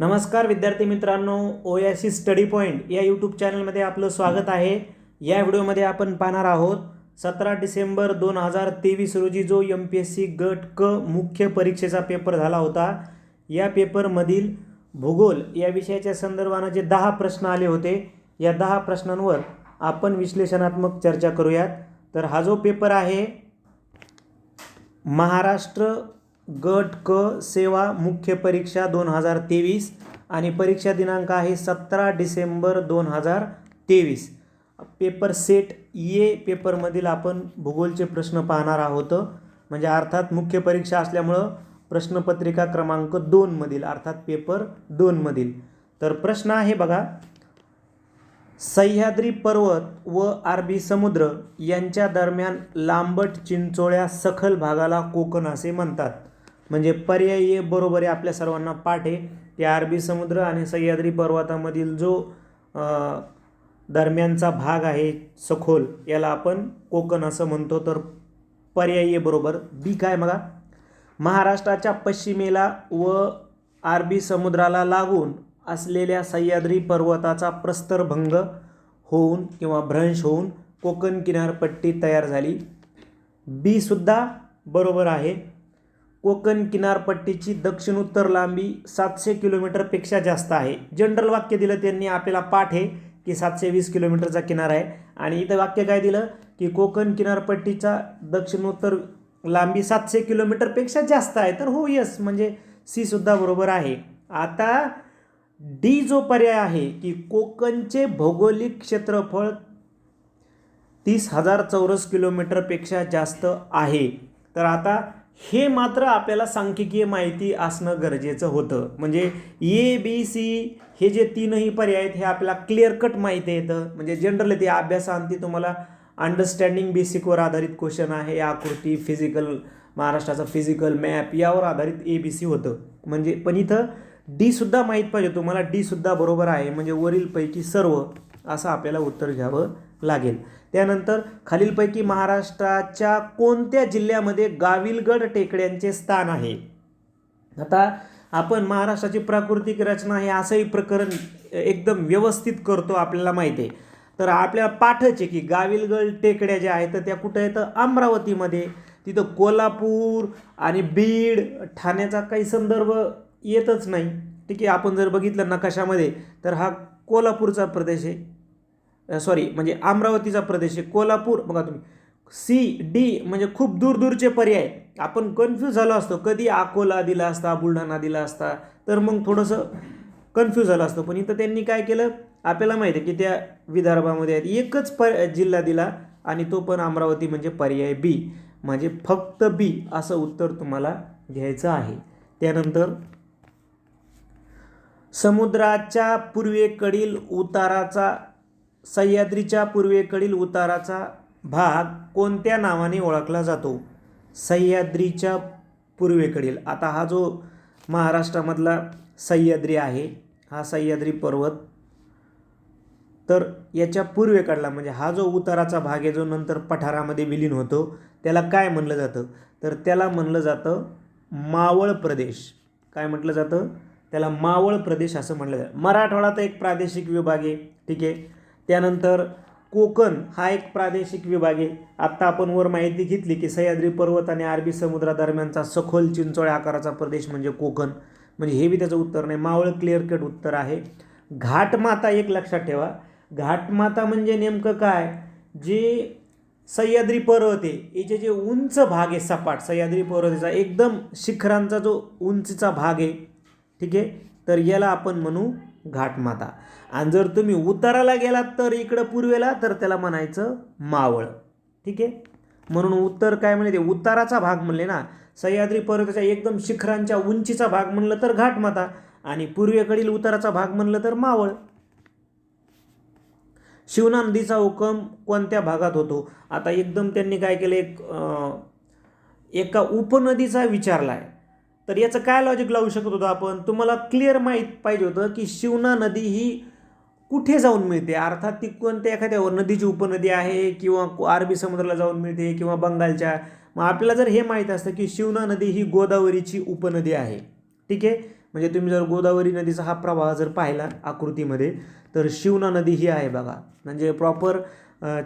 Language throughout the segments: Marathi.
नमस्कार विद्यार्थी मित्रांनो ओयासी स्टडी पॉईंट या यूट्यूब चॅनलमध्ये आपलं स्वागत आहे. या व्हिडिओमध्ये आपण पाहणार आहोत सतरा डिसेंबर दोन हजार तेवीस रोजी जो एम पी एस सी गट क मुख्य परीक्षेचा पेपर झाला होता या पेपरमधील भूगोल या विषयाच्या संदर्भानं जे दहा प्रश्न आले होते या दहा प्रश्नांवर आपण विश्लेषणात्मक चर्चा करूयात. तर हा जो पेपर आहे महाराष्ट्र गट क सेवा मुख्य परीक्षा दोन हजार तेवीस आणि परीक्षा दिनांक आहे सतरा डिसेंबर दोन हजार तेवीस. पेपर सेट ए पेपरमधील आपण भूगोलचे प्रश्न पाहणार आहोत. म्हणजे अर्थात मुख्य परीक्षा असल्यामुळं प्रश्नपत्रिका क्रमांक दोनमधील अर्थात पेपर दोनमधील तर प्रश्न आहे बघा. सह्याद्री पर्वत व अरबी समुद्र यांच्या दरम्यान लांबट चिंचोळ्या सखल भागाला कोकण असे म्हणतात. म्हणजे पर्यायी बरोबर आहे आपल्या सर्वांना पाठ आहे. ते अरबी समुद्र आणि सह्याद्री पर्वतामधील जो दरम्यानचा भाग आहे सखोल याला आपण कोकण असं म्हणतो. तर पर्यायी बरोबर बी काय बघा? महाराष्ट्राच्या पश्चिमेला व अरबी समुद्राला लागून असलेल्या सह्याद्री पर्वताचा प्रस्तरभंग होऊन किंवा भ्रंश होऊन कोकण किनारपट्टी तयार झाली. बीसुद्धा बरोबर आहे. कोकण किनारपट्टीची दक्षिणोत्तर लांबी सातशे किलोमीटरपेक्षा जास्त आहे. जनरल वाक्य दिलं त्यांनी आपल्याला पाठ आहे की सातशे वीस किलोमीटरचा किनारा आहे. आणि इथं वाक्य काय दिलं? की कोकण किनारपट्टीचा दक्षिणोत्तर लांबी सातशे किलोमीटरपेक्षा जास्त आहे. तर हो यस म्हणजे सी सुद्धा बरोबर आहे. आता डी जो पर्याय आहे की कोकणचे भौगोलिक क्षेत्रफळ तीस हजार चौरस किलोमीटरपेक्षा जास्त आहे. तर आता हे मात्र आपल्याला सांख्यिकीय माहिती असणं गरजेचं होतं. म्हणजे ए बी सी हे जे तीनही पर्याय आहेत हे आपल्याला क्लिअर कट माहिती येतं म्हणजे जनरली ते अभ्यासांती तुम्हाला अंडरस्टँडिंग बेसिकवर आधारित क्वेश्चन आहे. आकृती फिजिकल महाराष्ट्राचा फिजिकल मॅप यावर आधारित ए बी सी होतं. म्हणजे पण इथं डी सुद्धा माहीत पाहिजे. तुम्हाला डी सुद्धा बरोबर आहे. म्हणजे वरीलपैकी सर्व असं आपल्याला उत्तर घ्यावं लागेल. त्यानंतर खालीलपैकी महाराष्ट्राच्या कोणत्या जिल्ह्यामध्ये गाविलगड टेकड्यांचे स्थान आहे? आता आपण महाराष्ट्राची प्राकृतिक रचना हे असंही प्रकरण एकदम व्यवस्थित करतो आपल्याला माहिती आहे. तर आपल्याला पाठच आहे की गाविलगड टेकड्या ज्या आहेत त्या कुठं आहेत? अमरावतीमध्ये. तिथं कोल्हापूर आणि बीड ठाण्याचा काही संदर्भ येतच नाही. ठीक आहे आपण जर बघितलं नकाशामध्ये तर हा कोल्हापूरचा प्रदेश आहे. सॉरी म्हणजे अमरावतीचा प्रदेश आहे कोल्हापूर. बघा तुम्ही. सी डी म्हणजे खूप दूरदूरचे पर्याय आपण कन्फ्यूज झालो असतो. कधी अकोला दिला असता बुलढाणा दिला असता तर मग थोडंसं कन्फ्यूज झालं असतं. पण इथं त्यांनी काय केलं? आपल्याला माहिती आहे की त्या विदर्भामध्ये आहेत. एकच प जिल्हा दिला आणि तो पण अमरावती म्हणजे पर्याय बी म्हणजे फक्त बी असं उत्तर तुम्हाला घ्यायचं आहे. त्यानंतर समुद्राच्या पूर्वेकडील उताराचा सह्याद्रीच्या पूर्वेकडील उताराचा भाग कोणत्या नावाने ओळखला जातो? सह्याद्रीच्या पूर्वेकडील. आता हा जो महाराष्ट्रामधला सह्याद्री आहे हा सह्याद्री पर्वत तर याच्या पूर्वेकडला म्हणजे हा जो उताराचा भाग आहे जो नंतर पठारामध्ये विलीन होतो त्याला काय म्हणलं जातं? तर त्याला म्हणलं जातं मावळ प्रदेश. काय म्हटलं जातं? त्याला मावळ प्रदेश असं म्हणलं जातं. मराठवाडा तर एक प्रादेशिक विभाग आहे ठीक आहे? त्यानंतर कोकण हा एक प्रादेशिक विभाग आहे. आत्ता आपण वर माहिती घेतली की सह्याद्री पर्वत आणि अरबी समुद्रादरम्यानचा सखोल चिंचोळ्या आकाराचा प्रदेश म्हणजे कोकण. म्हणजे हे बी त्याचं उत्तर नाही. मावळ क्लिअर कट उत्तर आहे. घाटमाता एक लक्षात ठेवा. घाटमाता म्हणजे नेमकं काय? जे सह्याद्री पर्वत आहे याचे जे उंच भाग आहे सपाट सह्याद्री पर्वतीचा एकदम शिखरांचा जो उंचीचा भाग आहे ठीक आहे? तर याला आपण म्हणू घाटमाता आणि जर तुम्ही उताराला गेलात तर इकडं पूर्वेला तर त्याला म्हणायचं मावळ. ठीक आहे? म्हणून उत्तर काय म्हणते उताराचा भाग म्हणले ना. सह्याद्री पर्वताच्या एकदम शिखरांच्या उंचीचा भाग म्हणलं तर घाटमाता आणि पूर्वेकडील उताराचा भाग म्हणलं तर मावळ. शिवना नदीचा उगम कोणत्या भागात होतो? आता एकदम त्यांनी काय केलं? एक एका उपनदीचा विचारला आहे तर याचं काय लॉजिक लावू शकत होतो आपण? तुम्हाला क्लिअर माहीत पाहिजे होतं की शिवना नदी ही कुठे जाऊन मिळते? अर्थात ती कोणत्या एखाद्या नदीची उपनदी आहे किंवा अरबी समुद्राला जाऊन मिळते किंवा बंगालच्या? मग आपल्याला जर हे माहीत असतं की शिवना नदी ही गोदावरीची उपनदी आहे. ठीक आहे? म्हणजे तुम्ही जर गोदावरी नदीचा हा प्रवाह जर पाहिला आकृतीमध्ये तर शिवना नदी ही आहे बघा. म्हणजे प्रॉपर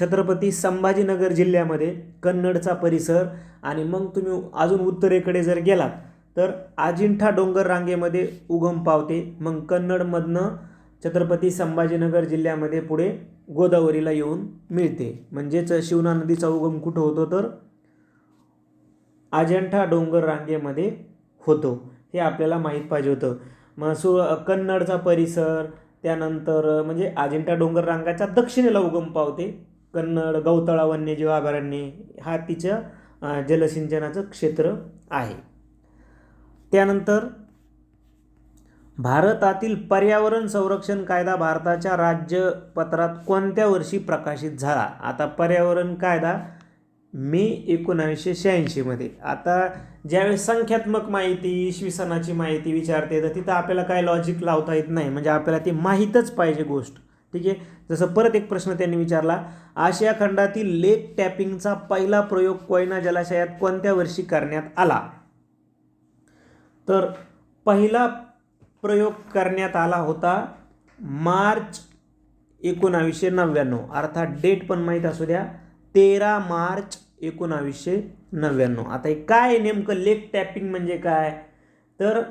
छत्रपती संभाजीनगर जिल्ह्यामध्ये कन्नडचा परिसर आणि मग तुम्ही अजून उत्तरेकडे जर गेलात तर अजिंठा डोंगर रांगेमध्ये उगम पावते. मग कन्नडमधनं छत्रपती संभाजीनगर जिल्ह्यामध्ये पुढे गोदावरीला येऊन मिळते. म्हणजेच शिवना नदीचा उगम कुठं होतो तर अजिंठा डोंगर रांगेमध्ये होतो. हे आपल्याला माहीत पाहिजे होतं. मग सु कन्नडचा परिसर त्यानंतर म्हणजे अजिंठा डोंगर रांगाच्या दक्षिणेला उगम पावते. कन्नड गौतळा वन्यजीव अभयारण्य हा तिच्या जलसिंचनाचं क्षेत्र आहे. त्यानंतर भारतातील पर्यावरण संरक्षण कायदा भारताच्या राज्यपत्रात कोणत्या वर्षी प्रकाशित झाला? आता पर्यावरण कायदा मे एकोणावीसशे शहाऐंशीमध्ये आता ज्यावेळेस संख्यात्मक माहिती इसवी सणाची माहिती विचारते तर तिथं आपल्याला काय लॉजिक लावता येत नाही. म्हणजे आपल्याला ती माहीतच पाहिजे गोष्ट. ठीक आहे? जसं परत एक प्रश्न त्यांनी विचारला आशिया खंडातील लेक टॅपिंगचा पहिला प्रयोग कोयना जलाशयात कोणत्या वर्षी करण्यात आला? तर पहिला प्रयोग करण्यात आला होता मार्च एकोणावीसशे नव्याण्णव. अर्थात डेट पण माहीत असू द्या. तेरा मार्च एकोणावीसशे नव्याण्णव. आता हे काय नेमकं? लेक टॅपिंग म्हणजे काय? तर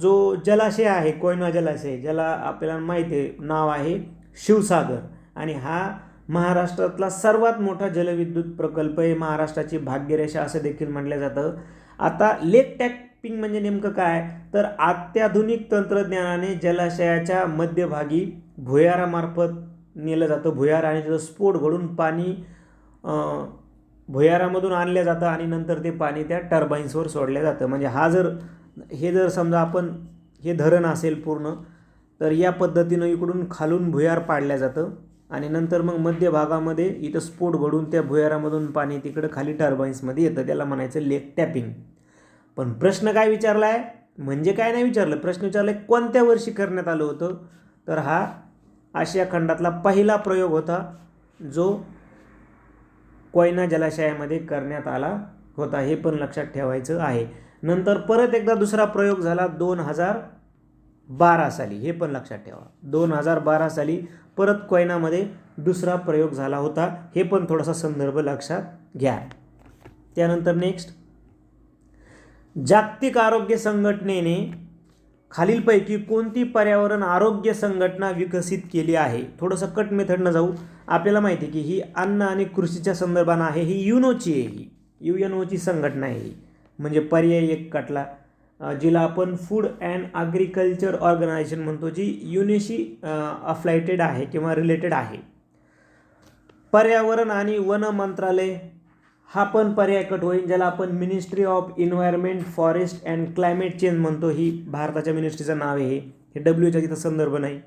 जो जलाशय आहे कोयना जलाशय ज्याला आपल्याला माहिती आहे नाव आहे शिवसागर. आणि हा महाराष्ट्रातला सर्वात मोठा जलविद्युत प्रकल्प आहे. महाराष्ट्राची भाग्यरेषा असं देखील म्हटलं जातं. आता लेक टॅपिंग म्हणजे नेमकं काय? तर अत्याधुनिक तंत्रज्ञानाने जलाशयाच्या मध्यभागी भुयारामार्फत नेलं जातं. भुयार आणि त्याचा स्फोट घडून पाणी भुयारामधून आणलं जातं आणि नंतर ते पाणी त्या टर्बाईन्सवर सोडलं जातं. म्हणजे हा जर हे जर समजा आपण हे धरण असेल पूर्ण तर या पद्धतीनं इकडून खालून भुयार पाडलं जातं आणि नंतर मग मध्य भागामध्ये इथं स्फोट घडून त्या भुयारामधून पाणी तिकडं खाली टर्बाईन्समध्ये येतं. त्याला म्हणायचं लेक टॅपिंग पण प्रश्न काय विचारला आहे म्हणजे काय नाही विचारलं प्रश्न विचारला आहे कोणत्या वर्षी करण्यात आलं होतं? तर हा आशिया खंडातला पहिला प्रयोग होता जो कोयना जलाशयामध्ये करण्यात आला होता. हे पण लक्षात ठेवायचं आहे. नंतर परत एकदा दुसरा प्रयोग झाला दोन हजार बारा साली. हे पण लक्षात ठेवा. दोन हजार बारा साली परत कोयनामध्ये दुसरा प्रयोग झाला होता. हे पण थोडासा संदर्भ लक्षात घ्या. त्यानंतर नेक्स्ट जागतिक आरोग्य संघटनेने खालीलपैकी कोणती पर्यावरण आरोग्य संघटना विकसित केली आहे? थोडंसं कट मेथडनं जाऊ. आपल्याला माहिती आहे की ही अन्न आणि कृषीच्या संदर्भानं आहे. ही युनोची आहे ही. यू एन ओची संघटना आहे ही. म्हणजे पर्याय एक कटला. जिला आपण फूड अँड ॲग्रिकल्चर ऑर्गनायझेशन म्हणतो जी युनेशी अफ्लायटेड आहे किंवा रिलेटेड आहे. पर्यावरण आणि वन मंत्रालय हा पण पर्याय कट होईल ज्याला आपण ministry of environment forest and climate change म्हणतो. ही भारताच्या मिनिस्ट्रीचं नाव आहे. हे. डब्ल्यूच्या तिथं संदर्भ नाही.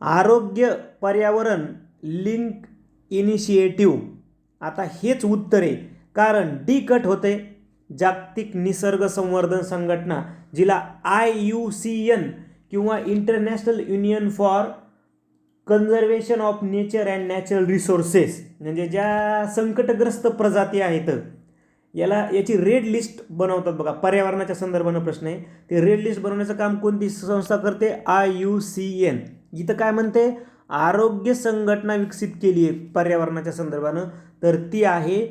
आरोग्य पर्यावरण लिंक इनिशिएटिव्ह आता हेच उत्तर आहे. कारण डी कट होते. जागतिक निसर्ग संवर्धन संघटना जिला आय यू सी एन किंवा international union for conservation of nature and natural resources म्हणजे ज्या संकटग्रस्त प्रजाती आहेत याला याची रेड लिस्ट बनवतात बघा. पर्यावरणाच्या संदर्भानं प्रश्न आहे. ते रेड लिस्ट बनवण्याचं काम कोणती संस्था करते? आय यू सी एन इथं काय म्हणते? आरोग्य संघटना विकसित केली आहे पर्यावरणाच्या संदर्भानं. तर ती आहे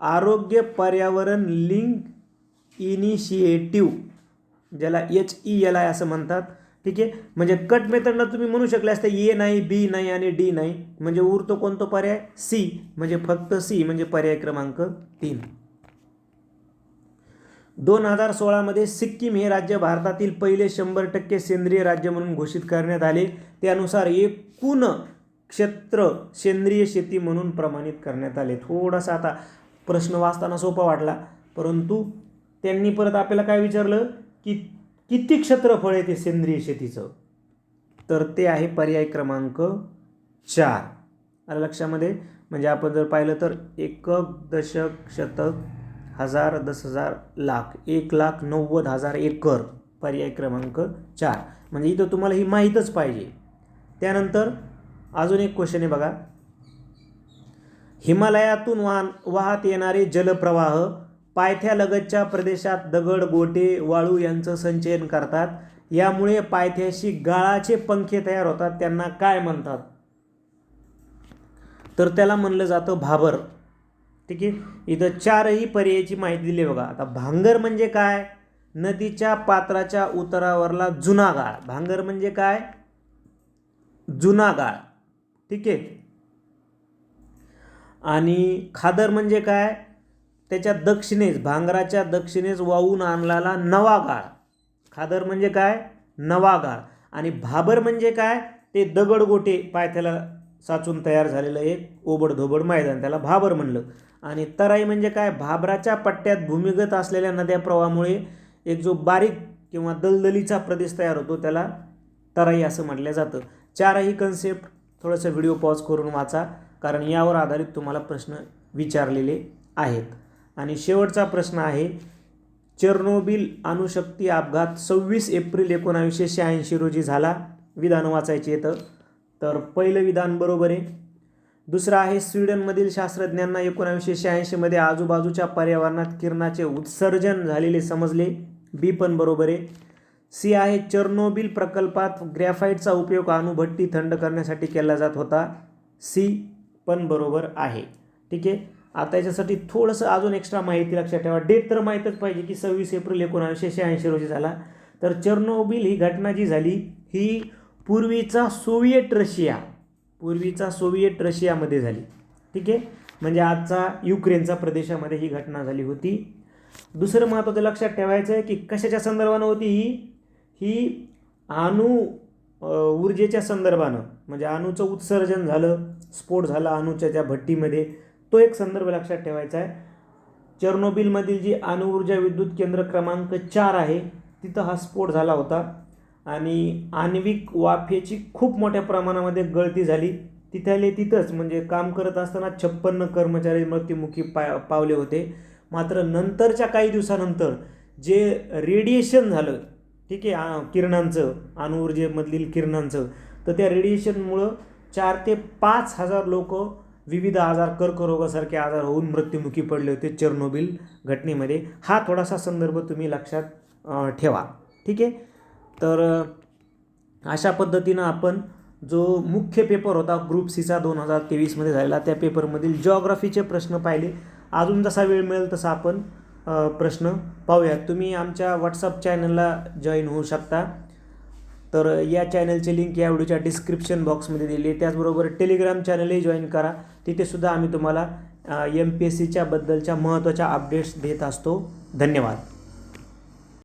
आरोग्य पर्यावरण लिंक इनिशिएटिव्ह ज्याला एच ई एल आय असं म्हणतात. ठीक आहे? म्हणजे कट मेथडनं तुम्ही म्हणू शकले असते ए नाही बी नाही आणि डी नाही. म्हणजे उरतो कोणतो पर्याय? सी. म्हणजे फक्त सी म्हणजे पर्याय क्रमांक तीन. दोन हजार सोळामध्ये सिक्कीम हे राज्य भारतातील पहिले शंभर टक्के सेंद्रिय राज्य म्हणून घोषित करण्यात आले. त्यानुसार एकूण क्षेत्र सेंद्रिय शेती म्हणून प्रमाणित करण्यात आले. थोडासा आता प्रश्न वाचताना सोपा वाटला. परंतु त्यांनी परत आपल्याला काय विचारलं? की किती क्षेत्रफळ आहे ते सेंद्रिय शेतीचं? तर ते आहे पर्याय क्रमांक चार. आलं लक्षामध्ये म्हणजे आपण जर पाहिलं तर एकक दशक शतक हजार दस हजार लाख एक लाख नव्वद हजार एकर पर्याय क्रमांक चार. म्हणजे इथं तुम्हाला ही माहीतच पाहिजे. त्यानंतर अजून एक क्वेश्चन आहे बघा. हिमालयातून वाहन वाहत येणारे जलप्रवाह पायथ्यालगतच्या प्रदेशात दगड गोटे वाळू यांचं संचयन करतात. यामुळे पायथ्याशी गाळाचे पंखे तयार होतात. त्यांना काय म्हणतात? तर त्याला म्हणलं जातं भाबर ठीक आहे? इथं चारही पर्यायाची माहिती दिली बघा. आता भांगर म्हणजे काय? नदीच्या पात्राच्या उतारावरला जुना गाळ. भांगर म्हणजे काय? जुना गाळ. ठीक आहे? आणि खादर म्हणजे काय? त्याच्या दक्षिणेस भांगराच्या दक्षिणेस वाहून आणलेला नवा गाळ. खादर म्हणजे काय? नवा गाळ. आणि भाबर म्हणजे काय? ते दगडगोटे पायथ्याला साचून तयार झालेलं एक ओबडधोबड मैदान. त्याला भाबर म्हणलं. आणि तराई म्हणजे काय? भाबराच्या पट्ट्यात भूमिगत असलेल्या नद्या प्रवाहामुळे एक जो बारीक किंवा दलदलीचा प्रदेश तयार होतो त्याला तराई असं म्हटलं जातं. चारही कन्सेप्ट थोडंसं व्हिडिओ पॉज करून वाचा कारण यावर आधारित तुम्हाला प्रश्न विचारलेले आहेत. आणि शेवटचा प्रश्न आहे चेर्नोबिल अणुशक्ती अपघात सव्वीस एप्रिल एकोणावीसशे शहाऐंशी रोजी झाला विधान वाचायचे येतं. तर पहिलं विधान बरोबर आहे. दुसरं आहे स्वीडनमधील शास्त्रज्ञांना एकोणावीसशे शहाऐंशीमध्ये आजूबाजूच्या पर्यावरणात किरणाचे उत्सर्जन झालेले समजले. बी पण बरोबर आहे. सी आहे चर्नोबिल प्रकल्पात ग्रॅफाईटचा उपयोग अणुभट्टी थंड करण्यासाठी केला जात होता. सी पण बरोबर आहे. ठीक आहे? आता याच्यासाठी थोडंसं अजून एक्स्ट्रा माहिती लक्षात ठेवा. डेट तर माहीतच पाहिजे की सव्वीस एप्रिल एकोणावीसशे शहाऐंशी रोजी झाला. तर चर्नोबिल ही घटना जी झाली ही पूर्वीचा सोव्हिएट रशिया पूर्वीचा सोव्हिएट रशियामध्ये झाली. ठीक आहे? म्हणजे आजचा युक्रेनचा प्रदेशामध्ये ही घटना झाली होती. दुसरं महत्त्वाचं लक्षात ठेवायचं आहे की कशाच्या संदर्भानं होती ही? ही अणु ऊर्जेच्या संदर्भानं. म्हणजे अणूचं उत्सर्जन झालं स्फोट झाला अणूच्या त्या भट्टीमध्ये. तो एक संदर्भ लक्षात ठेवायचा आहे. चर्नोबिलमधील जी अणुऊर्जा विद्युत केंद्र क्रमांक चार आहे तिथं हा स्फोट झाला होता. आणि आण्विक वाफेची खूप मोठ्या प्रमाणामध्ये गळती झाली. तिथले तिथंच म्हणजे काम करत असताना छप्पन्न कर्मचारी मृत्युमुखी पा पावले होते. मात्र नंतरच्या काही दिवसानंतर जे रेडिएशन झालं ठीक आहे आ- किरणांचं अणुऊर्जेमधील किरणांचं तर त्या रेडिएशनमुळं चार ते पाच हजार लोक विविध आजार कर्करोगासारखे आजार होऊन मृत्युमुखी पडले होते चर्नोबिल घटनेमध्ये. हा थोडासा संदर्भ तुम्ही लक्षात ठेवा. ठीक आहे? तर अशा पद्धतीनं आपण जो मुख्य पेपर होता ग्रुप सीचा दोन हजार तेवीसमध्ये झालेला त्या पेपरमधील जॉग्राफीचे प्रश्न पाहिले. अजून जसा वेळ मिळेल तसा आपण प्रश्न पाहूयात. तुम्ही आमच्या व्हॉट्सअप चॅनलला जॉईन होऊ शकता. तर या चॅनलची लिंक या व्हिडिओच्या डिस्क्रिप्शन बॉक्समध्ये दिली आहे. त्याचबरोबर टेलिग्राम चॅनलही जॉईन करा. तिथेसुद्धा आम्ही तुम्हाला एम पी एस सीच्या बद्दलच्या महत्त्वाच्या अपडेट्स देत असतो. धन्यवाद.